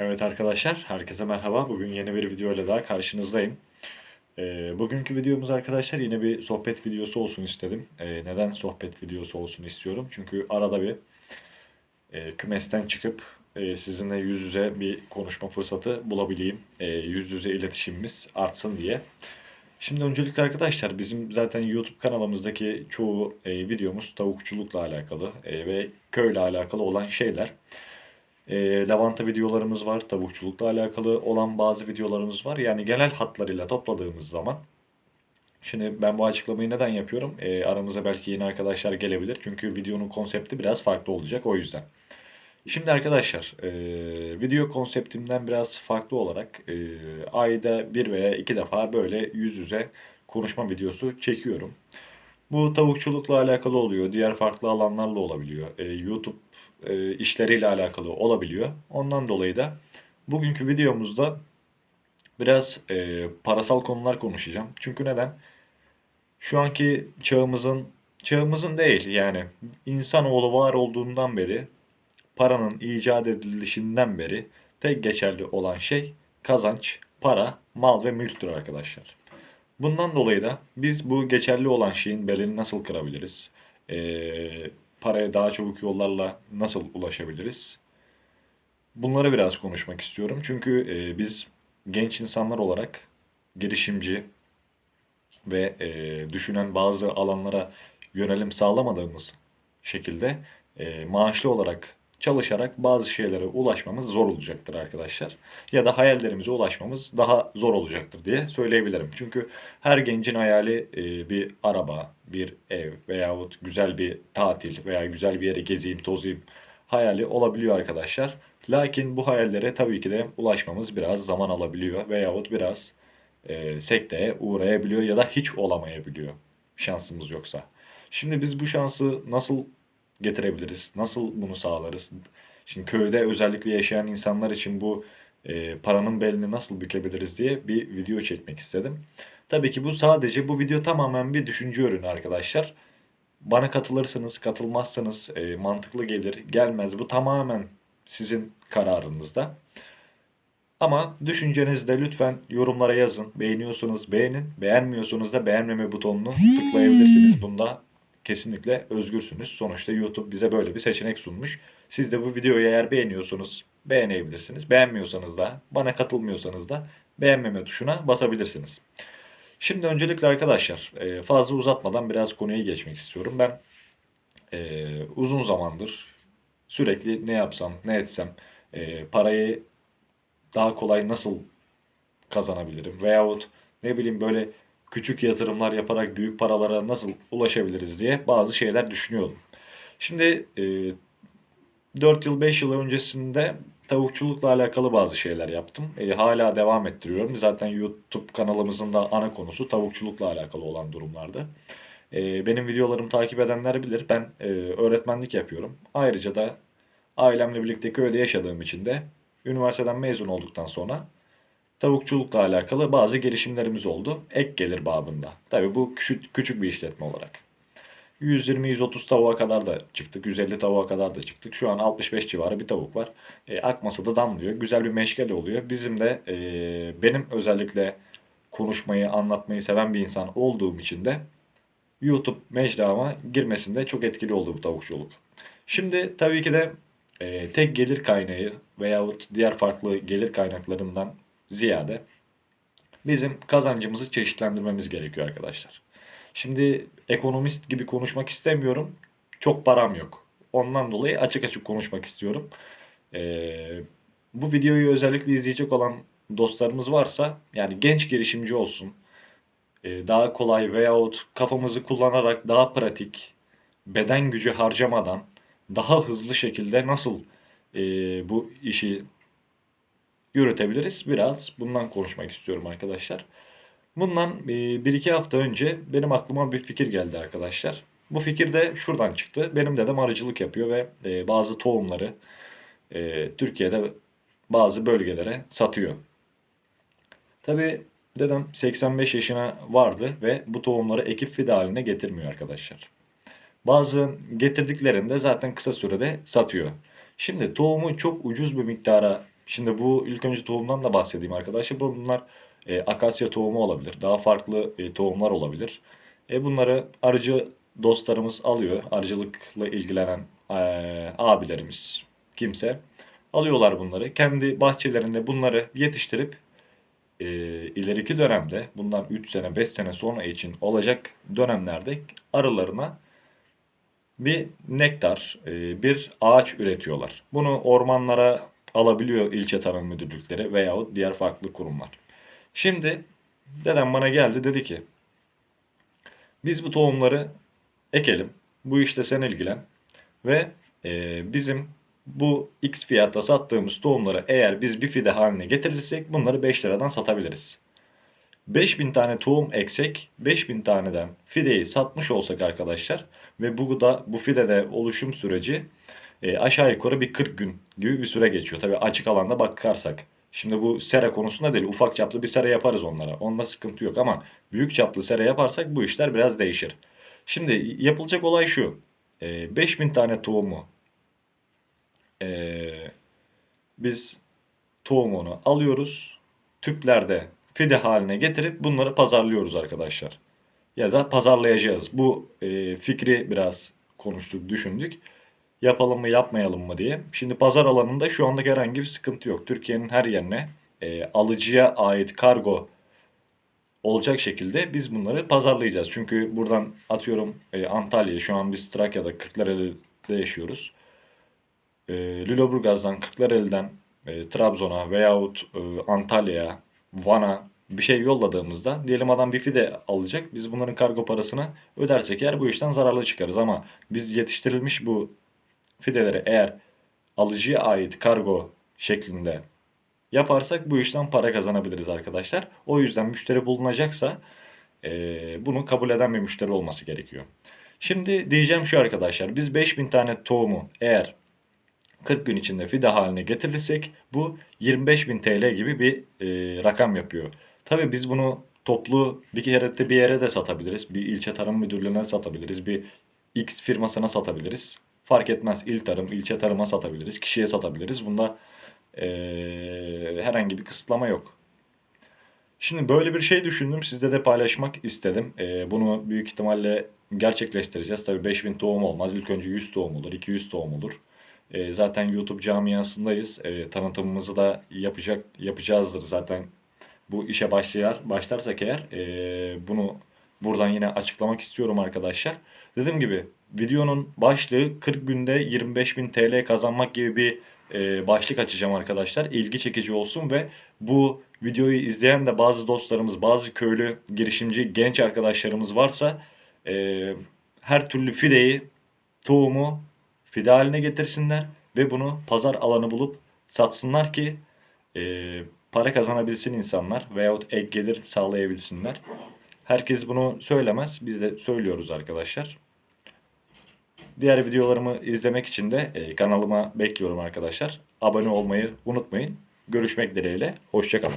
Evet arkadaşlar, herkese merhaba. Bugün yeni bir video ile daha karşınızdayım. Ee, bugünkü videomuz arkadaşlar yine bir sohbet videosu olsun istedim. Ee, neden sohbet videosu olsun istiyorum? Çünkü arada bir e, kümesten çıkıp e, sizinle yüz yüze bir konuşma fırsatı bulabileyim. E, yüz yüze iletişimimiz artsın diye. Şimdi öncelikle arkadaşlar bizim zaten YouTube kanalımızdaki çoğu e, videomuz tavukçulukla alakalı e, ve köyle alakalı olan şeyler. E, lavanta videolarımız var, tavukçulukla alakalı olan bazı videolarımız var. Yani genel hatlarıyla topladığımız zaman Şimdi ben bu açıklamayı neden yapıyorum? E, aramıza belki yeni arkadaşlar gelebilir. Çünkü videonun konsepti biraz farklı olacak o yüzden. Şimdi arkadaşlar, e, video konseptimden biraz farklı olarak e, ayda bir veya iki defa böyle yüz yüze konuşma videosu çekiyorum. Bu tavukçulukla alakalı oluyor, diğer farklı alanlarla olabiliyor, e, YouTube e, işleriyle alakalı olabiliyor. Ondan dolayı da bugünkü videomuzda biraz e, parasal konular konuşacağım. Çünkü neden? Şu anki çağımızın, çağımızın değil yani insanoğlu var olduğundan beri paranın icat edilişinden beri tek geçerli olan şey kazanç, para, mal ve mülktür arkadaşlar. Bundan dolayı da biz bu geçerli olan şeyin belini nasıl kırabiliriz? Ee, paraya daha çabuk yollarla nasıl ulaşabiliriz? Bunları biraz konuşmak istiyorum. Çünkü e, biz genç insanlar olarak girişimci ve e, düşünen bazı alanlara yönelim sağlamadığımız şekilde e, maaşlı olarak çalışarak bazı şeylere ulaşmamız zor olacaktır arkadaşlar. Ya da hayallerimize ulaşmamız daha zor olacaktır diye söyleyebilirim. Çünkü her gencin hayali e, bir araba, bir ev veyahut güzel bir tatil veya güzel bir yere gezeyim, tozayım hayali olabiliyor arkadaşlar. Lakin bu hayallere tabii ki de ulaşmamız biraz zaman alabiliyor veyahut biraz e, sekteye uğrayabiliyor ya da hiç olamayabiliyor şansımız yoksa. Şimdi biz bu şansı nasıl getirebiliriz? Nasıl bunu sağlarız? Şimdi köyde özellikle yaşayan insanlar için bu e, paranın belini nasıl bükebiliriz diye bir video çekmek istedim. Tabii ki bu sadece bu video tamamen bir düşünce ürünü arkadaşlar. Bana katılırsınız, katılmazsanız e, mantıklı gelir, gelmez. Bu tamamen sizin kararınızda. Ama düşüncenizde lütfen yorumlara yazın. Beğeniyorsanız beğenin, beğenmiyorsanız da beğenmeme butonunu tıklayabilirsiniz. Bunda kesinlikle özgürsünüz. Sonuçta YouTube bize böyle bir seçenek sunmuş. Siz de bu videoyu eğer beğeniyorsanız beğenebilirsiniz. Beğenmiyorsanız da, bana katılmıyorsanız da beğenmeme tuşuna basabilirsiniz. Şimdi öncelikle arkadaşlar e, fazla uzatmadan biraz konuya geçmek istiyorum. Ben e, uzun zamandır sürekli ne yapsam, ne etsem, e, parayı daha kolay nasıl kazanabilirim veyahut ne bileyim böyle küçük yatırımlar yaparak büyük paralara nasıl ulaşabiliriz diye bazı şeyler düşünüyordum. Şimdi e, 4 yıl 5 yıl öncesinde tavukçulukla alakalı bazı şeyler yaptım. E, hala devam ettiriyorum. Zaten YouTube kanalımızın da ana konusu tavukçulukla alakalı olan durumlardı. E, benim videolarımı takip edenler bilir. Ben e, öğretmenlik yapıyorum. Ayrıca da ailemle birlikte köyde yaşadığım için de üniversiteden mezun olduktan sonra tavukçulukla alakalı bazı gelişimlerimiz oldu. Ek gelir babında. Tabii bu küçük, küçük bir işletme olarak. 120-130 tavuğa kadar da çıktık. 150 tavuğa kadar da çıktık. Şu an 65 civarı bir tavuk var. E, akması da damlıyor. Güzel bir meşgale oluyor. Bizim de e, benim özellikle konuşmayı, anlatmayı seven bir insan olduğum için de YouTube mecrama girmesinde çok etkili oldu bu tavukçuluk. Şimdi tabii ki de e, tek gelir kaynağı veyahut diğer farklı gelir kaynaklarından ziyade bizim kazancımızı çeşitlendirmemiz gerekiyor arkadaşlar. Şimdi ekonomist gibi konuşmak istemiyorum. Çok param yok. Ondan dolayı açık açık konuşmak istiyorum. Ee, bu videoyu özellikle izleyecek olan dostlarımız varsa yani genç girişimci olsun. e, daha kolay veyahut kafamızı kullanarak daha pratik, beden gücü harcamadan daha hızlı şekilde nasıl e, bu işi yürütebiliriz. Biraz bundan konuşmak istiyorum arkadaşlar. Bundan e, bir iki hafta önce benim aklıma bir fikir geldi arkadaşlar. Bu fikir de şuradan çıktı. Benim dedem arıcılık yapıyor ve e, bazı tohumları e, Türkiye'de bazı bölgelere satıyor. Tabi dedem 85 yaşına vardı ve bu tohumları ekip fide haline getirmiyor arkadaşlar. Bazı getirdiklerinde zaten kısa sürede satıyor. Şimdi tohumu çok ucuz bir miktara Şimdi bu ilk önce tohumdan da bahsedeyim arkadaşlar. Bunlar e, akasya tohumu olabilir. Daha farklı e, tohumlar olabilir. E, bunları arıcı dostlarımız alıyor. Arıcılıkla ilgilenen e, abilerimiz kimse alıyorlar bunları. Kendi bahçelerinde bunları yetiştirip e, ileriki dönemde bundan 3 sene 5 sene sonra için olacak dönemlerde arılarına bir nektar, e, bir ağaç üretiyorlar. Bunu ormanlara alabiliyor ilçe tarım müdürlükleri veyahut diğer farklı kurumlar. Şimdi dedem bana geldi dedi ki biz bu tohumları ekelim. Bu işte sen ilgilen. Ve e, bizim bu X fiyata sattığımız tohumları eğer biz bir fide haline getirirsek bunları 5 liradan satabiliriz. 5000 tane tohum eksek 5000 taneden fideyi satmış olsak arkadaşlar ve bu da bu fidede oluşum süreci e, aşağı yukarı bir 40 gün gibi bir süre geçiyor. Tabii açık alanda bakarsak. Şimdi bu sera konusunda değil ufak çaplı bir sera yaparız onlara. Onda sıkıntı yok ama büyük çaplı sera yaparsak bu işler biraz değişir. Şimdi yapılacak olay şu. E, 5000 tane tohumu e, biz tohumunu alıyoruz. Tüplerde fide haline getirip bunları pazarlıyoruz arkadaşlar. Ya da pazarlayacağız. Bu e, fikri biraz konuştuk, düşündük. Yapalım mı yapmayalım mı diye. Şimdi pazar alanında şu andaki herhangi bir sıkıntı yok. Türkiye'nin her yerine e, alıcıya ait kargo olacak şekilde biz bunları pazarlayacağız. Çünkü buradan atıyorum e, Antalya'ya şu an biz Trakya'da Kırklareli'de yaşıyoruz. E, Lüleburgaz'dan Kırklareli'den e, Trabzon'a veyahut e, Antalya'ya, Van'a bir şey yolladığımızda diyelim adam bir fide alacak. Biz bunların kargo parasını ödersek eğer bu işten zararlı çıkarız. Ama biz yetiştirilmiş bu fideleri eğer alıcıya ait kargo şeklinde yaparsak bu işten para kazanabiliriz arkadaşlar. O yüzden müşteri bulunacaksa e, bunu kabul eden bir müşteri olması gerekiyor. Şimdi diyeceğim şu arkadaşlar biz 5000 tane tohumu eğer 40 gün içinde fide haline getirirsek bu 25.000 TL gibi bir e, rakam yapıyor. Tabii biz bunu toplu bir kere de bir yere de satabiliriz. Bir ilçe tarım müdürlüğüne satabiliriz. Bir X firmasına satabiliriz. Fark etmez. İl tarım, ilçe tarıma satabiliriz. Kişiye satabiliriz. Bunda e, herhangi bir kısıtlama yok. Şimdi böyle bir şey düşündüm. Sizde de paylaşmak istedim. E, bunu büyük ihtimalle gerçekleştireceğiz. Tabii 5000 tohum olmaz. İlk önce 100 tohum olur, 200 tohum olur. E, zaten YouTube camiasındayız. E, tanıtımımızı da yapacak yapacağızdır zaten. Bu işe başlayar başlarsak eğer e, bunu buradan yine açıklamak istiyorum arkadaşlar. Dediğim gibi videonun başlığı 40 günde 25.000 TL kazanmak gibi bir e, başlık açacağım arkadaşlar. İlgi çekici olsun ve bu videoyu izleyen de bazı dostlarımız, bazı köylü girişimci genç arkadaşlarımız varsa e, her türlü fideyi, tohumu fide haline getirsinler ve bunu pazar alanı bulup satsınlar ki e, para kazanabilsin insanlar veyahut ek gelir sağlayabilsinler. Herkes bunu söylemez. Biz de söylüyoruz arkadaşlar. Diğer videolarımı izlemek için de e, kanalıma bekliyorum arkadaşlar. Abone olmayı unutmayın. Görüşmek dileğiyle. Hoşçakalın.